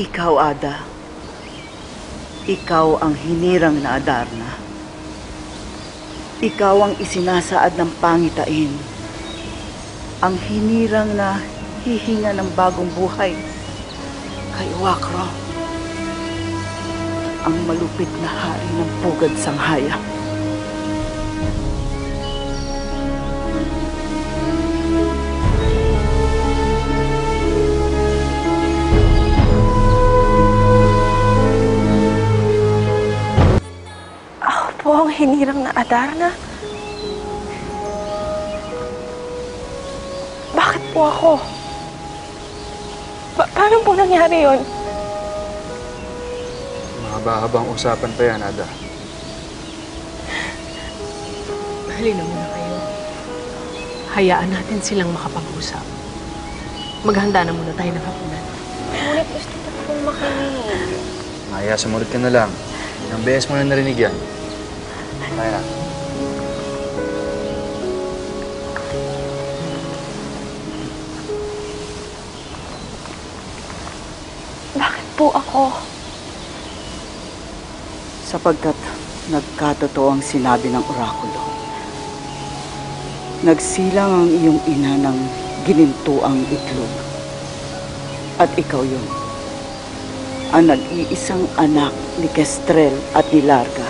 Ikaw, Ada. Ikaw ang hinirang na Adarna. Ikaw ang isinasaad ng pangitain. Ang hinirang na hihinga ng bagong buhay. Kay Wakro. Ang malupit na hari ng pugad sanghaya. Ako po ang hinirang na Adarna. Bakit po ako? Pa- paano po nangyari yon? Mahaba-habang usapan pa yan, Ada. Halina muna kayo. Hayaan natin silang makapag-usap. Maghanda na muna tayo ng hapunan. Ngunit gusto ko pong makinig. Maya, sumunod ka na lang. Ilang beses mo na narinig yan. Kaya na. Bakit po ako? sapagkat nagkatotoo ang sinabi ng orakulo. Nagsilang ang iyong ina ng ginintuang itlog. At ikaw yun. Ang nag-iisang anak ni Kestrel at ni Larga.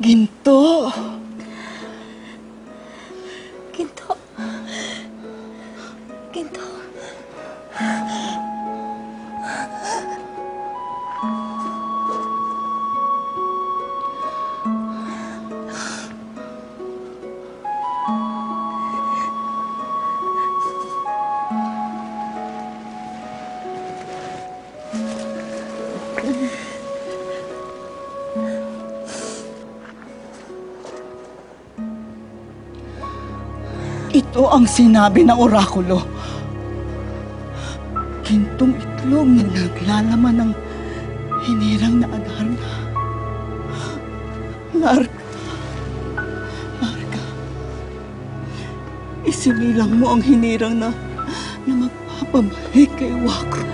Ginto! Ginto. Ginto. Ito ang sinabi ng orakulo. Gintong itlog na naglalaman ng hinirang na Adarna. Larga. Larga. Isinilang mo ang hinirang na na magpapabalik kay Wakro.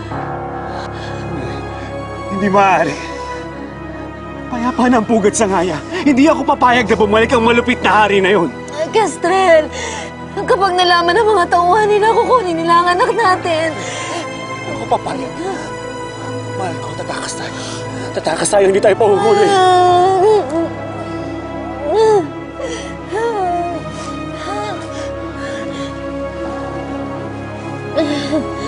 Hindi maaari. Payapa ng pugat sa ngaya. Hindi ako papayag na bumalik ang malupit na hari na yon. Nang kapag nalaman ng mga tauhan nila, kukunin nila ang anak natin. Ako, papayag. Mahal ko, tatakas tayo. Tatakas tayo, hindi tayo pahuhuli. Ah!